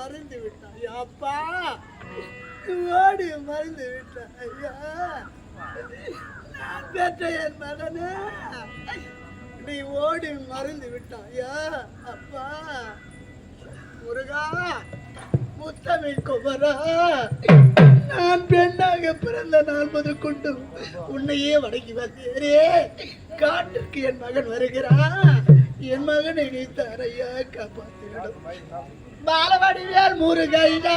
மறந்து ஓடி விட்டான். அப்பா ஓடி மறந்து விட்டான். ஐயா பெற்ற என் மகனே. நீ ஓடி மறைந்து விட்டான் ஐயா அப்பா முருகா முத்தமிழ் குமரா நான் பெண்ணாக பிறந்த நாள் முதல் கொண்டு உன்னையே வணங்கி வந்தேரே காட்டுக்கு என் மகன் வருகிறான் என் மகனை நீ தரையா காப்பாற்றிடும் பாலவடிவேல் முருகையா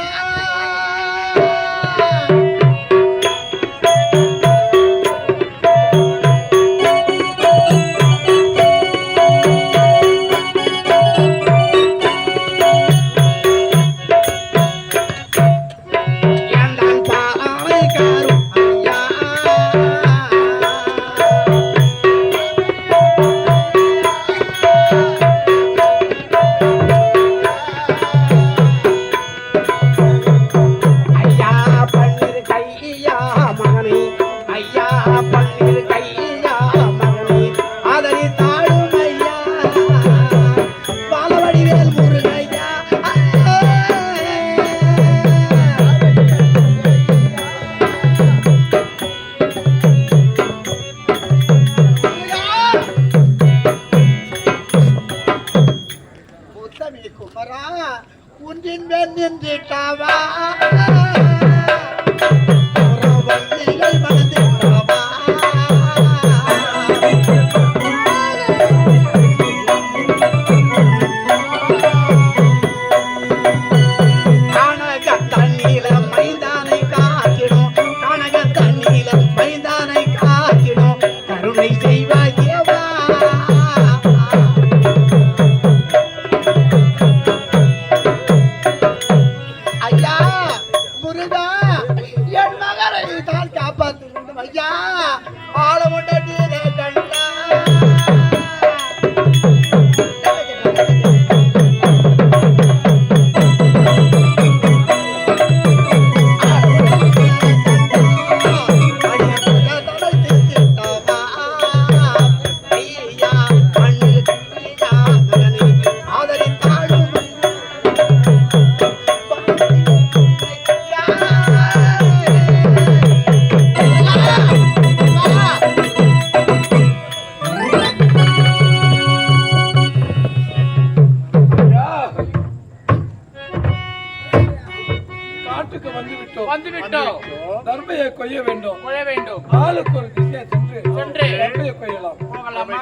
கொய்ய வேண்டும். கொள்ள வேண்டும். ஆளுக்கு ஒரு திசையை சென்று சென்று. தர்மையை கொய்யலாம். போகலாமா?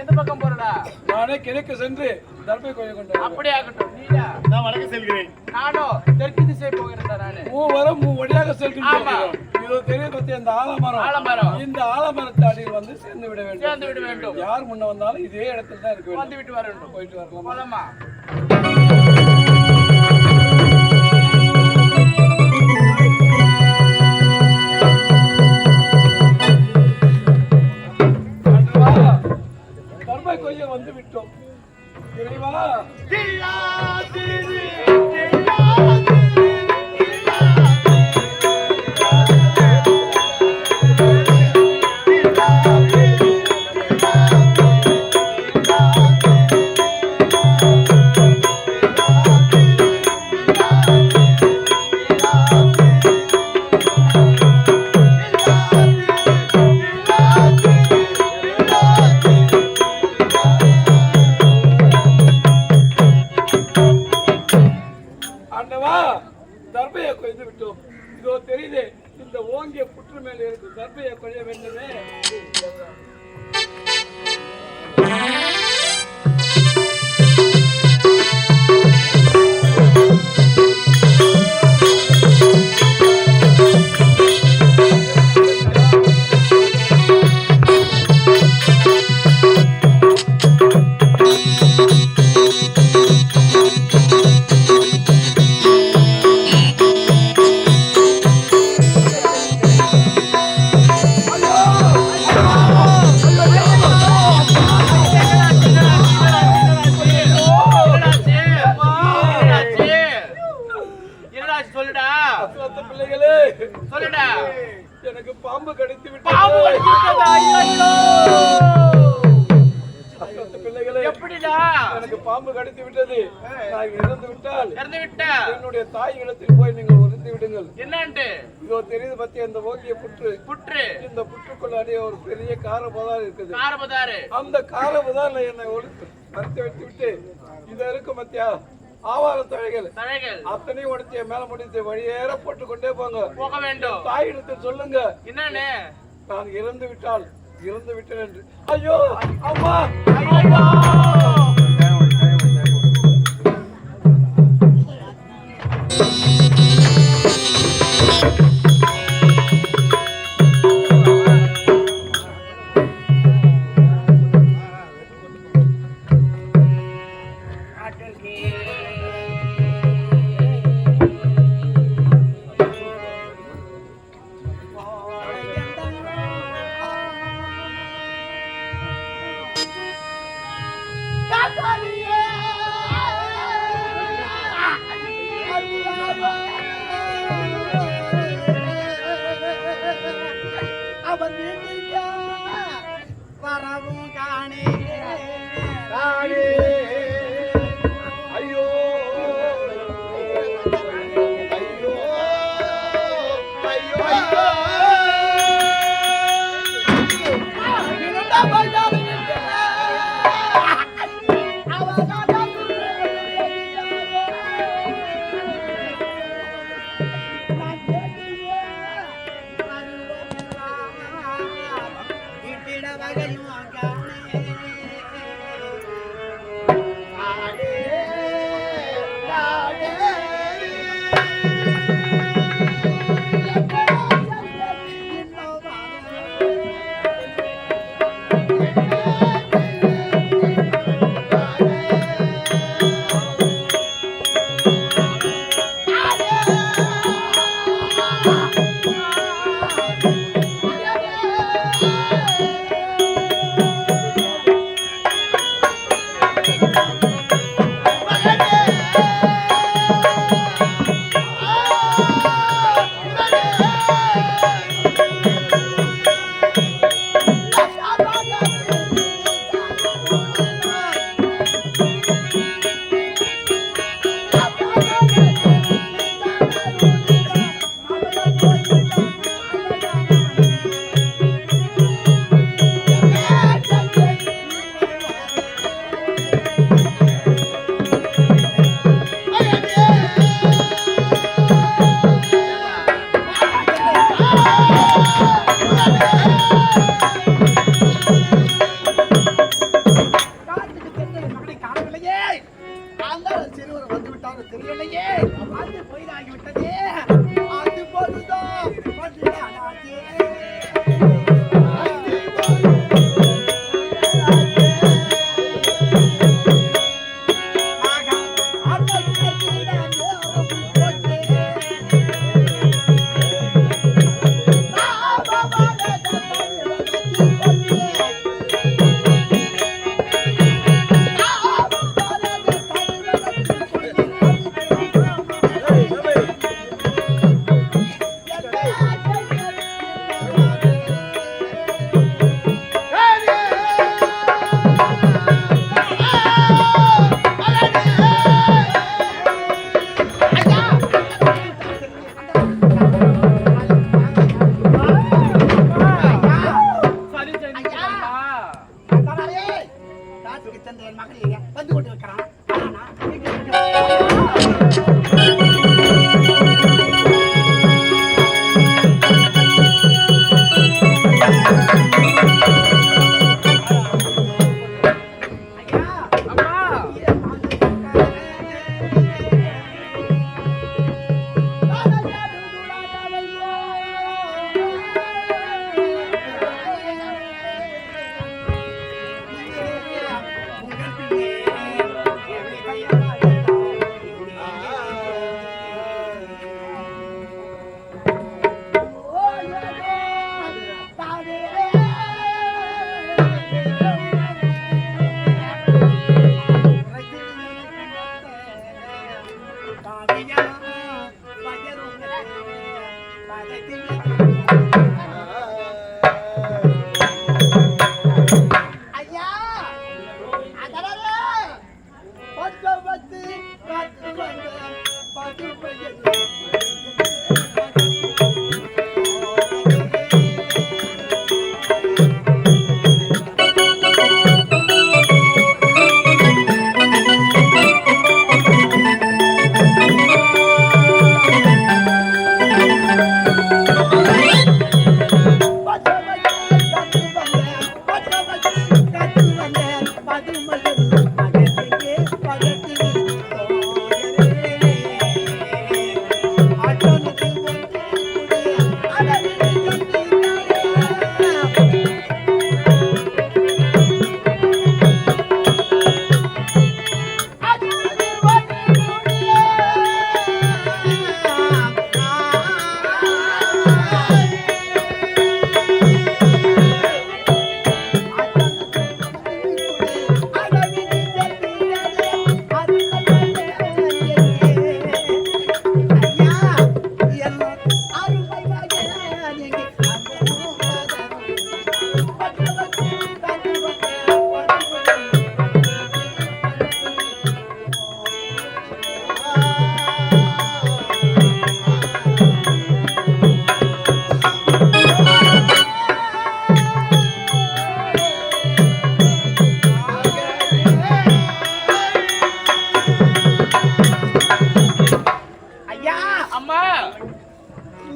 எந்த பக்கம் போறடா? நானே கிழக்கு சென்று தர்மை கொய்ய கொண்டு. அப்படியே ஆகட்டும் நீடா. நான் வடக்கு செல்கிறேன். நானும் தெற்கு திசை போகிறேன்டா நானு. மூவரும் மூவடியாக செல்கின்றோம் ஆமா. இது தெரிய பத்தி இந்த ஆலமரம். ஆலமரம். இந்த ஆலமரத்து அடியில் வந்து சேர்ந்து விட வேண்டும். சேர்ந்து விட வேண்டும். யார் முன்ன வந்தாலும் இதே இடத்துல தான் இருக்க வந்து வேண்டும் விட்டு வரணும் போயிட்டு வரலாம்? போலாமா? தர்மை கொய்ய வந்து விட்டோம். இறைவா! என்னுடைய தாய் இடத்தில் போய் நீங்கள் உறுதி விடுங்கள். என்னன்ட்டு இதோ தெரியுது பத்தி அந்த ஓங்கிய புற்று. புற்று. இந்த புற்றுக்குள்ளாடியே ஒரு பெரிய காரபதான் இருக்குது. காரபதாரு அந்த காரபதான் என்னை ஒழித்து மறுத்து விட்டு விட்டு இத இருக்கு மத்தியா ஆவார தழைகள். தழைகள். அத்தனையும் உடைச்சு மேல முடித்து வழியேற போட்டு கொண்டே போங்க. போக வேண்டும். தாயிடத்தில் சொல்லுங்க. என்னன்னு? நான் இறந்து விட்டால் இறந்து விட்டேன் என்று. ஐயோ அம்மா காட்டுக்கு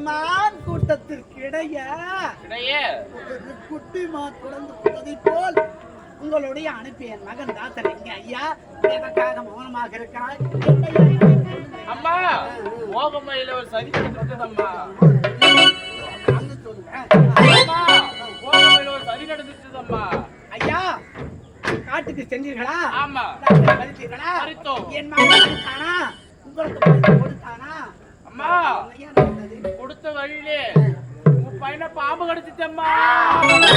மான் கூட்டத்திற்கு இடைய. இடையே ஒரு குட்டி மான் குழந்து விட்டதை போல் உங்களுடைய அனுப்பிய மகன் தாத்தர் எங்க ஐயா எதற்காக மௌனமாக இருக்கிறாய். அம்மா மோகமையில ஒரு சதி ஒரு சதி நடந்துட்டதம்மா ஐயா காட்டுக்கு சென்றீர்களா? ஆமா. என் மகன் கொடுத்தானா உங்களுக்கு கொடுத்தானா? அம்மா ஐயா கொடுத்த வழியிலே உன் பையனை பாம்பு கடிச்சிட்டம்மா. ஐயா